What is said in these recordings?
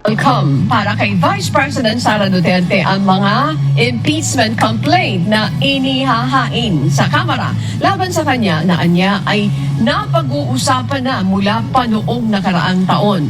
Welcome para kay Vice President Sara Duterte ang mga impeachment complaint na inihahain sa Kamara laban sa kanya na anya ay napag-uusapan na mula pa noong nakaraang taon.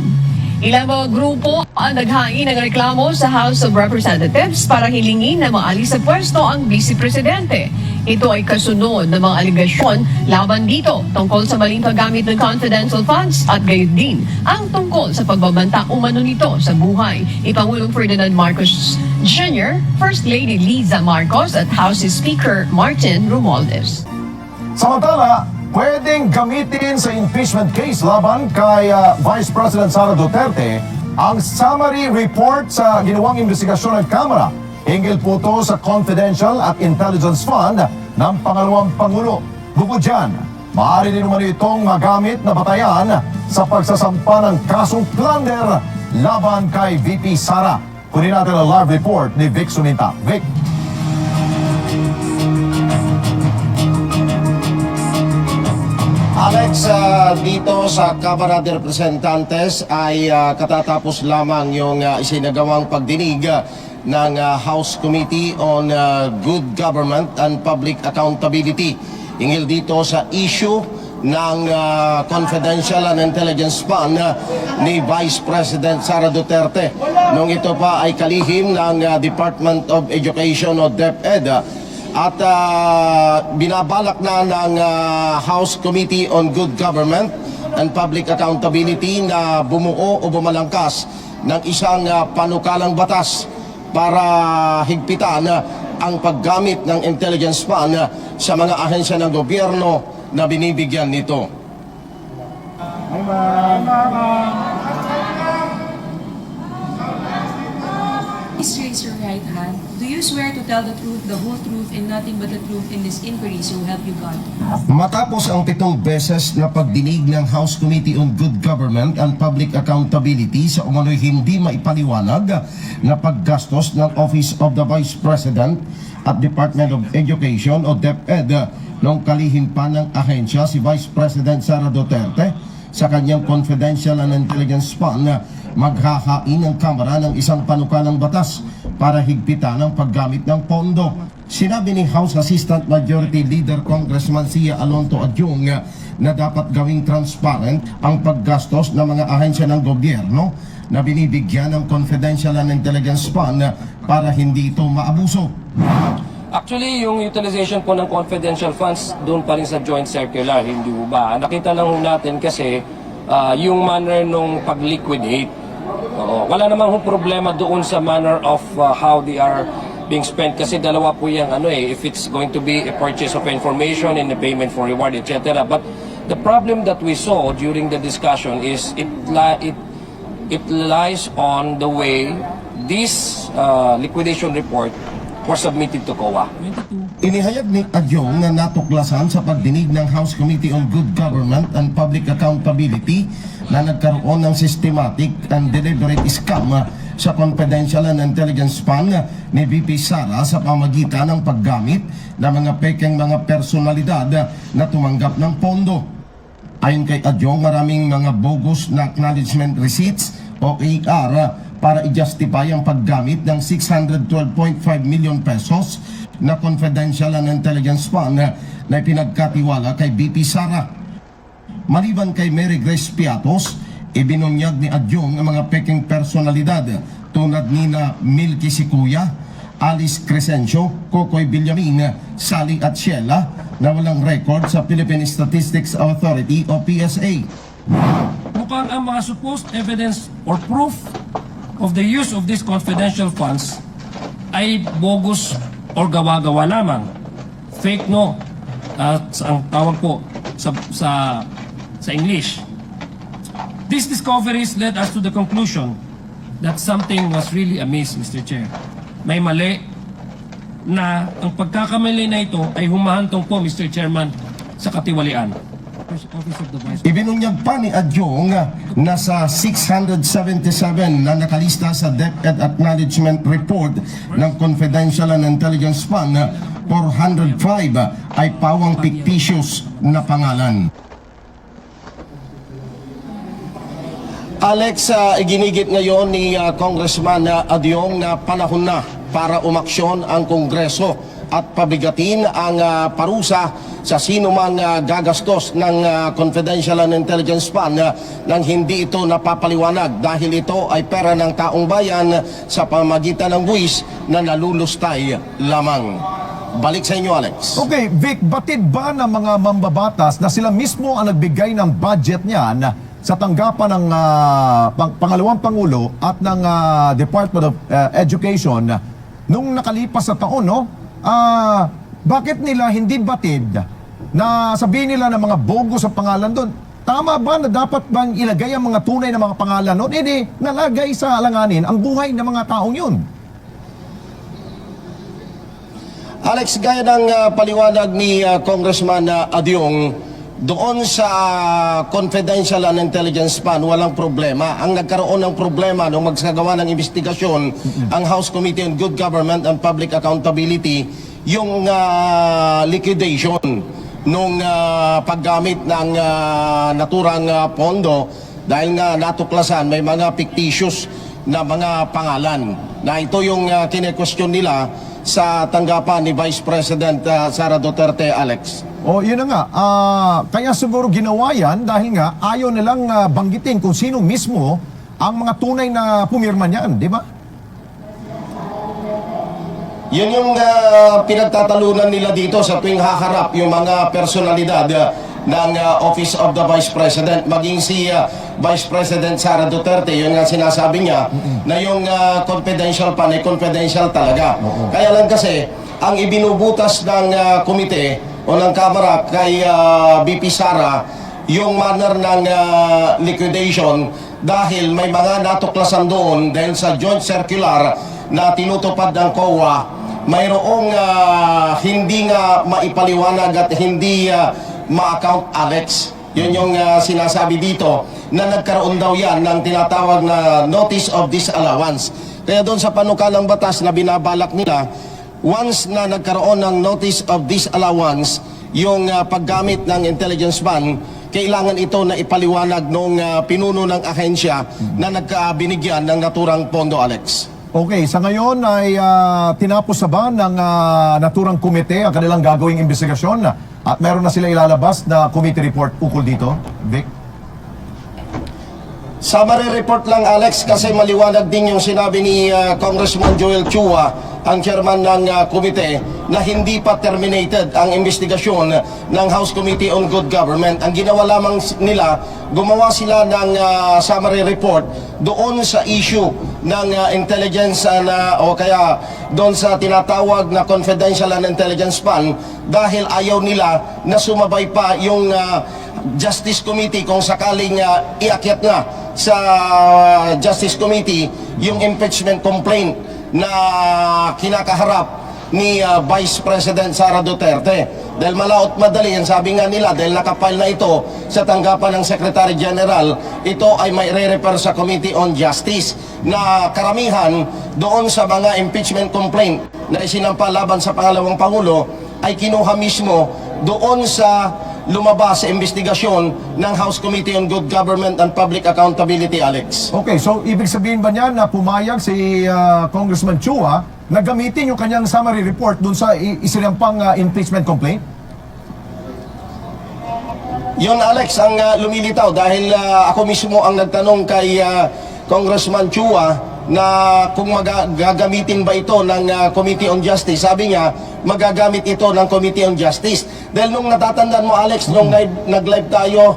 Ilang mga grupo ang naghain ng reklamo sa House of Representatives para hilingin na maalis sa pwesto ang Vice Presidente. Ito ay kasunod ng mga aligasyon laban dito tungkol sa maling paggamit ng confidential funds at gayon din ang tungkol sa pagbabanta umano nito sa buhay ni Ferdinand Marcos Jr., First Lady Liza Marcos at House Speaker Martin Romualdez. Samantala, pwedeng gamitin sa impeachment case laban kay ah, Vice President Sara Duterte ang summary report sa ginawang investigasyon ng Kamara hinggil po to sa confidential at intelligence fund ng pangalawang Pangulo. Bukod dyan, maaari din naman itong magamit na batayan sa pagsasampa ng kasong plunder laban kay VP Sara. Kunin natin ang live report ni Vic Suminta. Vic. Alex, ah, dito sa Kamara de Representantes ay ah, katatapos lamang yung ah, isinagawang pagdinig ah, ng ah, House Committee on ah, Good Government and Public Accountability. Ingil dito sa issue ng ah, confidential and intelligence fund ah, ni Vice President Sara Duterte. Nung ito pa ay kalihim ng ah, Department of Education o DepEd. ah, at ah, binabalak na ng ah, House Committee on Good Government and Public Accountability na bumuo o bumalangkas ng isang ah, panukalang batas para higpitan ah, ang paggamit ng intelligence fund ah, sa mga ahensya ng gobyerno na binibigyan nito. Please raise your right hand. Do you swear to tell the truth, the whole truth, and nothing but the truth in this inquiry, so help you God? Matapos ang pitong beses na pagdinig ng House Committee on Good Government and Public Accountability sa umano'y hindi maipaliwanag na paggastos ng Office of the Vice President at Department of Education o DepEd noong kalihim pa ng ahensya si Vice President Sara Duterte sa kanyang Confidential and Intelligence Fund maghahain ng Kamara ng isang panukalang batas para higpitan ang paggamit ng pondo. Sinabi ni House Assistant Majority Leader Congressman Sia Alonto Adyong uh, na dapat gawing transparent ang paggastos ng mga ahensya ng gobyerno na binibigyan ng Confidential and Intelligence Fund uh, para hindi ito maabuso. Actually, yung utilization po ng confidential funds doon pa rin sa joint circular, hindi ba? Nakita lang natin kasi ah, yung manner nung pag-liquidate. Oo, wala namang ho problema doon sa manner of ah, how they are being spent kasi dalawa po yung ano eh, if it's going to be a purchase of information and a payment for reward, etc. But the problem that we saw during the discussion is it, li- it it lies on the way this uh, liquidation report was submitted to COA. Inihayag ni Adyong na natuklasan sa pagdinig ng House Committee on Good Government and Public Accountability na nagkaroon ng systematic and deliberate scam sa confidential and intelligence fund ni VP Sara sa pamagitan ng paggamit ng mga pekeng mga personalidad na tumanggap ng pondo. Ayon kay Adyong, maraming mga bogus na acknowledgement receipts o AR para i-justify ang paggamit ng 612.5 million pesos na confidential and intelligence fund na pinagkatiwala kay BP Sara. Maliban kay Mary Grace Piatos, ibinunyag ni Adyong ang mga peking personalidad tulad ni na Milky Sikuya, Alice Crescencio, Kokoy Villamin, Sally at Sheila na walang record sa Philippine Statistics Authority o PSA. Mukhang ang mga supposed evidence or proof of the use of these confidential funds ay bogus or gawa-gawa lamang. Fake no. At ang tawag po sa, sa, sa English. These discoveries led us to the conclusion that something was really amiss, Mr. Chair. May mali na ang pagkakamali na ito ay humahantong po, Mr. Chairman, sa katiwalian. Ibinunyag pa ni Adyong na sa 677 na nakalista sa DepEd Acknowledgement Report ng Confidential and Intelligence Fund, 405 ay pawang fictitious na pangalan. Alex, uh, iginigit ngayon ni uh, Congressman uh, Adyong na panahon na para umaksyon ang Kongreso at pabigatin ang uh, parusa sa sino mang uh, gagastos ng uh, confidential and intelligence fund uh, nang hindi ito napapaliwanag dahil ito ay pera ng taong bayan sa pamagitan ng buwis na nalulustay lamang. Balik sa inyo, Alex. Okay, Vic, batid ba ng mga mambabatas na sila mismo ang nagbigay ng budget niyan sa tanggapan ng ah, pang- pangalawang pangulo at ng ah, Department of ah, Education nung nakalipas sa taon, no? Ah, bakit nila hindi batid na sabihin nila ng mga bogo sa pangalan doon? Tama ba na dapat bang ilagay ang mga tunay na mga pangalan noon? Di, nalagay sa alanganin ang buhay ng mga taong yun. Alex, gaya ng ah, paliwanag ni ah, Congressman uh, Adyong, doon sa confidential and intelligence fund, walang problema. Ang nagkaroon ng problema nung magsagawa ng investigasyon ang House Committee on Good Government and Public Accountability, yung ah, liquidation nung ah, paggamit ng ah, naturang ah, pondo dahil nga natuklasan may mga fictitious na mga pangalan na ito yung uh, kine-question nila sa tanggapan ni Vice President ah, Sara Duterte, Alex. O, yun na nga. Ah, kaya siguro ginawa yan dahil nga ayaw nilang ah, banggitin kung sino mismo ang mga tunay na pumirma niyan, di ba? Yun yung ah, pinagtatalunan nila dito sa tuwing haharap yung mga personalidad ah, ng ah, Office of the Vice President. Maging si ah, Vice President Sara Duterte, yun nga sinasabi niya na yung ah, confidential pa ay confidential talaga. Kaya lang kasi, ang ibinubutas ng ah, komite o ng Kamara kay ah, BP Sara, yung manner ng ah, liquidation dahil may mga natuklasan doon dahil sa joint circular na tinutupad ng COA mayroong ah, hindi nga maipaliwanag at hindi ah, ma-account Alex. Yun yung ah, sinasabi dito na nagkaroon daw yan ng tinatawag na notice of disallowance. Kaya doon sa panukalang batas na binabalak nila, once na nagkaroon ng notice of disallowance, yung ah, paggamit ng intelligence fund, kailangan ito na ipaliwanag nung ah, pinuno ng ahensya na nagkabinigyan ng naturang pondo, Alex. Okay, sa ngayon ay ah, tinapos na ba ng ah, naturang komite ang kanilang gagawing investigasyon at meron na sila ilalabas na committee report ukol dito, Vic? Summary report lang Alex kasi maliwanag din yung sinabi ni uh, Congressman Joel Chua, ang chairman ng uh, komite, na hindi pa terminated ang investigasyon ng House Committee on Good Government. Ang ginawa lamang nila, gumawa sila ng uh, summary report doon sa issue ng uh, intelligence uh, na, o kaya doon sa tinatawag na confidential and intelligence fund dahil ayaw nila na sumabay pa yung uh, Justice Committee kung sakaling uh, iakyat na sa Justice Committee yung impeachment complaint na kinakaharap ni uh, Vice President Sara Duterte. Dahil malaot madali, yan sabi nga nila, dahil nakapile na ito sa tanggapan ng Secretary General, ito ay may re-refer sa Committee on Justice na karamihan doon sa mga impeachment complaint na isinampa laban sa pangalawang Pangulo ay kinuha mismo doon sa lumabas sa investigasyon ng House Committee on Good Government and Public Accountability, Alex. Okay, so ibig sabihin ba niya na pumayag si ah, Congressman Chua na gamitin yung kanyang summary report dun sa isinampang ah, impeachment complaint? Yun Alex ang uh, lumilitaw dahil uh, ako mismo ang nagtanong kay uh, Congressman Chua na kung maga- gagamitin ba ito ng uh, Committee on Justice. Sabi niya, magagamit ito ng Committee on Justice. Dahil nung natatandaan mo Alex, nung nag- nag-live tayo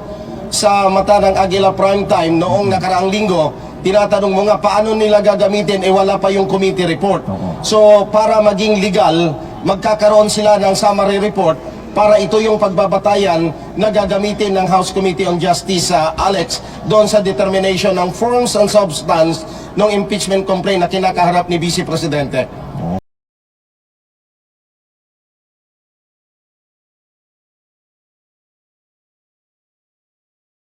sa mata ng Agila Prime Time noong nakaraang linggo, tinatanong mo nga paano nila gagamitin, eh wala pa yung committee report. So para maging legal, magkakaroon sila ng summary report para ito yung pagbabatayan na gagamitin ng House Committee on Justice sa Alex doon sa determination ng forms and substance ng impeachment complaint na kinakaharap ni Vice Presidente.